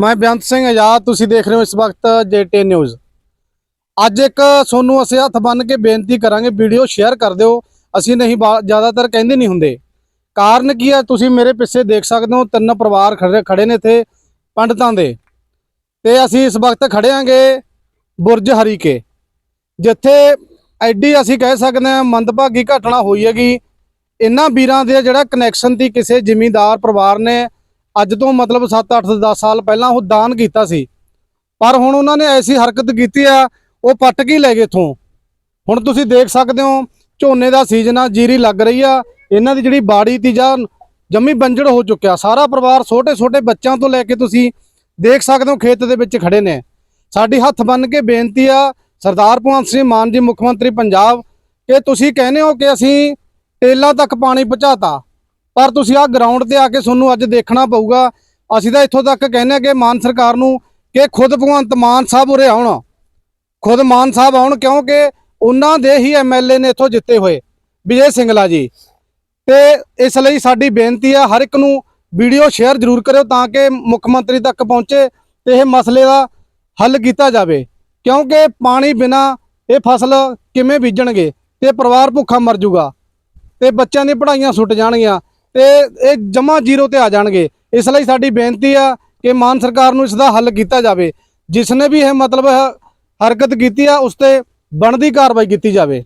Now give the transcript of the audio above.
ਮੈਂ ਬੇਅੰਤ ਸਿੰਘ ਆਜ਼ਾਦ, ਤੁਸੀਂ ਦੇਖ ਰਹੇ ਹੋ ਇਸ ਵਕਤ ਜੇਟੀ ਨਿਊਜ਼। ਅੱਜ ਇੱਕ ਸੋਨੂੰ ਅਸੀਂ ਹੱਥ ਬੰਨ ਕੇ ਬੇਨਤੀ ਕਰਾਂਗੇ, ਵੀਡੀਓ ਸ਼ੇਅਰ ਕਰ ਦਿਓ। ਅਸੀਂ ਨਹੀਂ ਬਾ- ਜ਼ਿਆਦਾਤਰ ਕਹਿੰਦੇ ਨਹੀਂ ਹੁੰਦੇ। ਕਾਰਨ ਕੀ ਹੈ? ਤੁਸੀਂ ਮੇਰੇ ਪਿੱਛੇ ਦੇਖ ਸਕਦੇ ਹੋ, ਤਿੰਨ ਪਰਿਵਾਰ ਖੜੇ ਖੜੇ ਨੇ ਇੱਥੇ ਪੰਡਤਾਂ ਦੇ। ਤੇ ਅਸੀਂ ਇਸ ਵਕਤ ਖੜੇ ਆਂਗੇ ਬੁਰਜ ਹਰੀਕੇ, ਜਿੱਥੇ ਐਡੀ ਅਸੀਂ ਕਹਿ ਸਕਦੇ ਹਾਂ ਮੰਦਭਾਗੀ ਘਟਨਾ ਹੋਈ ਹੈਗੀ। ਇਹਨਾਂ ਵੀਰਾਂ ਦੇ ਜਿਹੜਾ ਕਨੈਕਸ਼ਨ ਸੀ, ਕਿਸੇ ਜ਼ਿਮੀਂਦਾਰ ਪਰਿਵਾਰ ਨੇ ਅੱਜ ਤੋਂ ਮਤਲਬ 7 8 10 ਸਾਲ ਪਹਿਲਾਂ ਉਹ ਦਾਨ ਕੀਤਾ ਸੀ। ਪਰ ਹੁਣ ਉਹਨਾਂ ਨੇ ਐਸੀ ਹਰਕਤ ਕੀਤੀ ਆ, ਉਹ ਪੱਟ ਕੇ ਲੈ ਗਏ ਇਥੋਂ। ਹੁਣ ਤੁਸੀਂ ਦੇਖ ਸਕਦੇ ਹੋ, ਝੋਨੇ ਦਾ ਸੀਜ਼ਨ ਆ, ਜੀਰੀ ਲੱਗ ਰਹੀ ਆ। ਇਹਨਾਂ ਦੀ ਜਿਹੜੀ ਬਾੜੀ ਤੀ ਜਾਂ ਜੰਮੀ ਬੰਜੜ ਹੋ ਚੁੱਕਿਆ। ਸਾਰਾ ਪਰਿਵਾਰ ਛੋਟੇ ਛੋਟੇ ਬੱਚਿਆਂ ਤੋਂ ਲੈ ਕੇ ਤੁਸੀਂ ਦੇਖ ਸਕਦੇ ਹੋ, ਖੇਤ ਦੇ ਵਿੱਚ ਖੜੇ ਨੇ। ਸਾਡੀ ਹੱਥ ਬੰਨ ਕੇ ਬੇਨਤੀ ਆ, ਸਰਦਾਰ ਭਗਵੰਤ ਸਿੰਘ ਮਾਨ ਜੀ, ਮੁੱਖ ਮੰਤਰੀ ਪੰਜਾਬ, ਕਿ ਤੁਸੀਂ ਕਹਿੰਦੇ ਹੋ ਕਿ ਅਸੀਂ ਟੇਲਾ ਤੱਕ ਪਾਣੀ ਪਹੁੰਚਾਤਾ। ਪਰ ਤੁਸੀਂ ਆ ਗਰਾਊਂਡ ਤੇ ਆ ਕੇ ਤੁਹਾਨੂੰ ਅੱਜ ਦੇਖਣਾ ਪਊਗਾ। ਅਸੀਂ ਤਾਂ ਇੱਥੋਂ ਤੱਕ ਕਹਿੰਦੇ ਹਾਂ ਕਿ ਮਾਨ ਸਰਕਾਰ ਨੂੰ ਕਿ ਖੁਦ ਭਗਵੰਤ ਮਾਨ ਸਾਹਿਬ ਉਰੇ ਆਉਣ। ਖੁਦ ਮਾਨ ਸਾਹਿਬ ਆਉਣ ਕਿਉਂਕਿ ਉਹਨਾਂ ਦੇ ਹੀ ਐਮਐਲਏ ਨੇ ਇੱਥੋਂ ਜਿੱਤੇ ਹੋਏ, ਵਿਜੇ ਸਿੰਗਲਾ ਜੀ। ਤੇ ਇਸ ਲਈ ਸਾਡੀ ਬੇਨਤੀ ਆ, ਹਰ ਇੱਕ ਨੂੰ ਵੀਡੀਓ ਸ਼ੇਅਰ ਜ਼ਰੂਰ ਕਰਿਓ ਤਾਂ ਕਿ ਮੁੱਖ ਮੰਤਰੀ ਤੱਕ ਪਹੁੰਚੇ ਤੇ ਇਹ ਮਸਲੇ ਦਾ ਹੱਲ ਕੀਤਾ ਜਾਵੇ। ਕਿਉਂਕਿ ਪਾਣੀ ਬਿਨਾ ਇਹ ਫਸਲ ਕਿਵੇਂ ਬੀਜਣਗੇ ਤੇ ਪਰਿਵਾਰ ਭੁੱਖਾ ਮਰ ਜਾਊਗਾ ਤੇ ਬੱਚਿਆਂ ਦੀਆਂ ਪੜ੍ਹਾਈਆਂ ਸੁੱਟ ਜਾਣਗੀਆਂ। ਤੇ ਇਹ ਜਮਾ ਜ਼ੀਰੋ ਤੇ ਆ ਜਾਣਗੇ। ਇਸ ਲਈ ਸਾਡੀ ਬੇਨਤੀ ਆ ਕਿ ਮਾਨ ਸਰਕਾਰ ਨੂੰ ਇਸ ਦਾ ਹੱਲ ਕੀਤਾ ਜਾਵੇ। ਜਿਸ ਨੇ ਵੀ ਇਹ ਮਤਲਬ ਹਰਕਤ ਕੀਤੀ ਆ, ਉਸ ਤੇ ਬਣਦੀ ਕਾਰਵਾਈ ਕੀਤੀ ਜਾਵੇ।